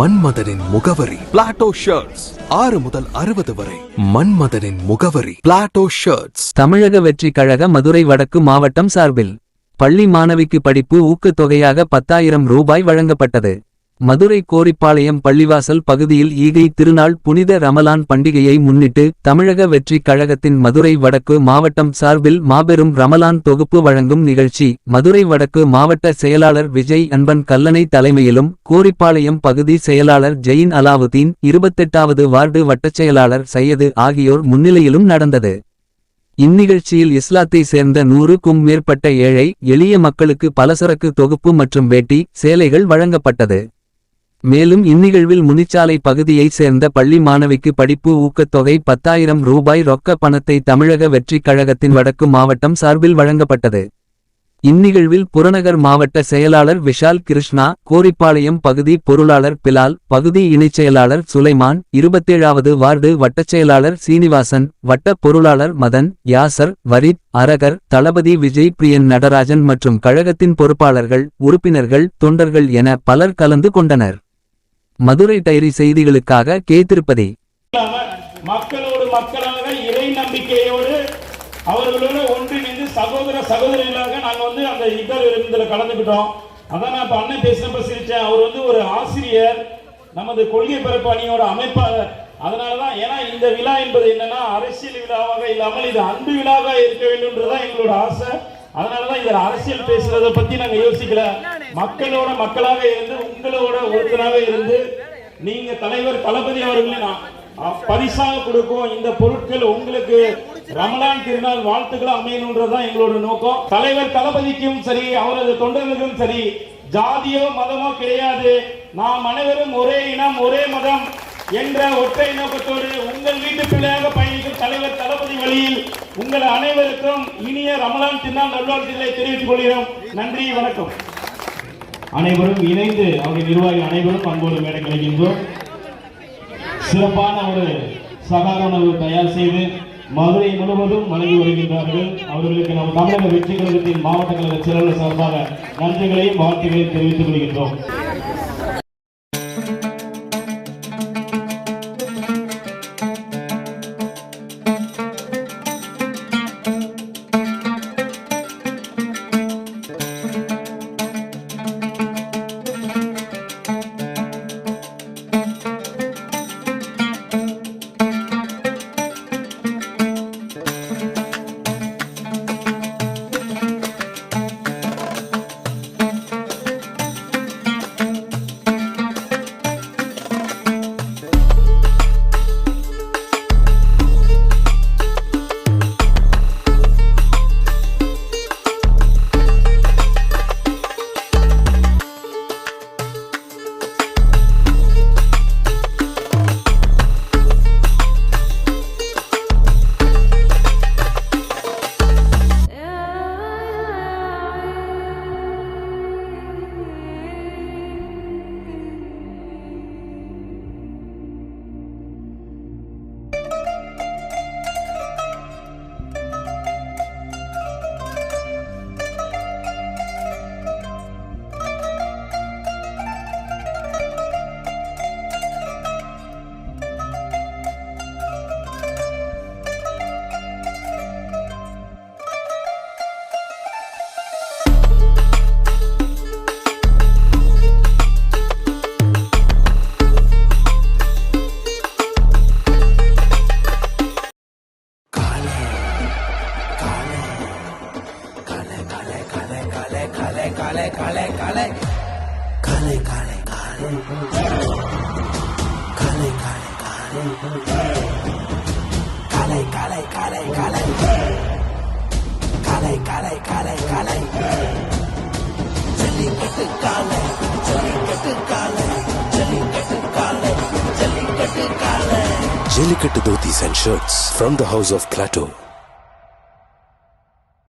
மன்மதனின் முகவரி. Plato shirts ஆறு முதல் அறுபது வரை. மன்மதனின் முகவரி. பிளாட்டோ ஷர்ட்ஸ் தமிழக வெற்றி கழக மதுரை வடக்கு மாவட்டம் சார்பில். பள்ளி மாணவிக்கு படிப்பு ஊக்கத்தொகையாக பத்தாயிரம் ரூபாய் வழங்கப்பட்டது. மதுரை கோரிப்பாளையம் பள்ளிவாசல் பகுதியில் ஈகை திருநாள் புனித ரமலான் பண்டிகையை முன்னிட்டு தமிழக வெற்றி கழகத்தின் மதுரை வடக்கு மாவட்டம் சார்பில் மாபெரும் ரமலான் தொகுப்பு வழங்கும் நிகழ்ச்சி. மதுரை வடக்கு மாவட்ட செயலாளர் விஜய் அன்பன் கல்லணை தலைமையிலும் கோரிப்பாளையம் பகுதி செயலாளர் ஜெயின் அலாவுதீன் இருபத்தெட்டாவது வார்டு வட்டச் செயலாளர் சையது ஆகியோர் முன்னிலையிலும் நடந்தது. இந்நிகழ்ச்சியில் இஸ்லாத்தை சேர்ந்த நூறுக்கும் மேற்பட்ட ஏழை எளிய மக்களுக்கு பலசரக்கு தொகுப்பு மற்றும் வேட்டி சேலைகள் வழங்கப்பட்டது. மேலும் இந்நிகழ்வில் முனிச்சாலை பகுதியைச் சேர்ந்த பள்ளி மாணவிக்கு படிப்பு ஊக்கத்தொகை பத்தாயிரம் ரூபாய் ரொக்க பணத்தை தமிழக வெற்றிக் கழகத்தின் வடக்கு மாவட்டம் சார்பில் வழங்கப்பட்டது. இந்நிகழ்வில் புறநகர் மாவட்ட செயலாளர் விஷால் கிருஷ்ணா கோரிப்பாளையம் பகுதி பொருளாளர் பிலால் பகுதி இணைச் செயலாளர் சுலைமான் இருபத்தேழாவது வார்டு வட்டச் செயலாளர் சீனிவாசன் வட்ட பொருளாளர் மதன் யாசர் வரித் அரகர் தளபதி விஜய் பிரியன் நடராஜன் மற்றும் கழகத்தின் பொறுப்பாளர்கள் உறுப்பினர்கள் தொண்டர்கள் என பலர் கலந்து கொண்டனர். மதுரை டைரி செய்திகளுக்காக கே திருப்பதி மக்களோடு மக்களாக இறை நம்பிக்கையோடு அவர்களோடு ஒன்றிணைந்து சகோதர சகோதரிகளாக நாங்க வந்து அந்த இதர் விருந்தில் கலந்துக்கிட்டோம். அதான் நான் இப்போ அண்ணன் பேசினப்ப சிரிச்சேன். அவர் வந்து ஒரு ஆசிரியர் நமது கொள்கை பரப்பு அணியோட அமைப்பாளர். அதனாலதான் ஏன்னா இந்த விழா என்பது என்னன்னா அரசியல் விழாவாக இல்லாமல் இது அன்பு விழாவாக இருக்க வேண்டும்ன்றதான் எங்களோட ஆசை. அதனாலதான் இதில் அரசியல் பேசுறதை பத்தி நாங்க யோசிக்கல. மக்களோட மக்களாக இருந்து உங்களோட ஒருத்தராக இருந்து நீங்க தலைவர் தளபதி அவர்களே பரிசாக கொடுக்கும் இந்த பொருட்கள் உங்களுக்கு ரமலான் திருநாள் வாழ்த்துக்களை அமையணுன்றதுதான் எங்களோட நோக்கம். தலைவர் தளபதிக்கும் சரி அவரது தொண்டர்களுக்கும் சரி ஜாதியோ மதமோ கிடையாது. நாம் அனைவரும் ஒரே இனம் ஒரே மதம் என்ற ஒற்றை நோக்கத்தோடு உங்கள் வீட்டு பிள்ளையாக பயணிக்கும் தலைவர் தளபதி வழியில் உங்கள் அனைவருக்கும் இனிய ரமலான் திருநாள் நல்வாழ்த்துக்களை தெரிவித்துக் கொள்கிறோம். நன்றி வணக்கம். அனைவரும் இணைந்து அவருடைய நிர்வாகி அனைவரும் அன்போடு மேடை கிடைக்கின்றோம் சிறப்பான ஒரு சகார உணவு தயார் செய்து மதுரை முழுவதும் வழங்கி வருகின்றார்கள். அவர்களுக்கு நம் தமிழக வெற்றி கழகத்தின் மாவட்ட கழக செயலாளர் சார்பாக நன்றிகளையும் வாழ்த்துக்களையும் தெரிவித்துக் கொள்கின்றோம். Kale kale kale. And shirts from the house of Plato.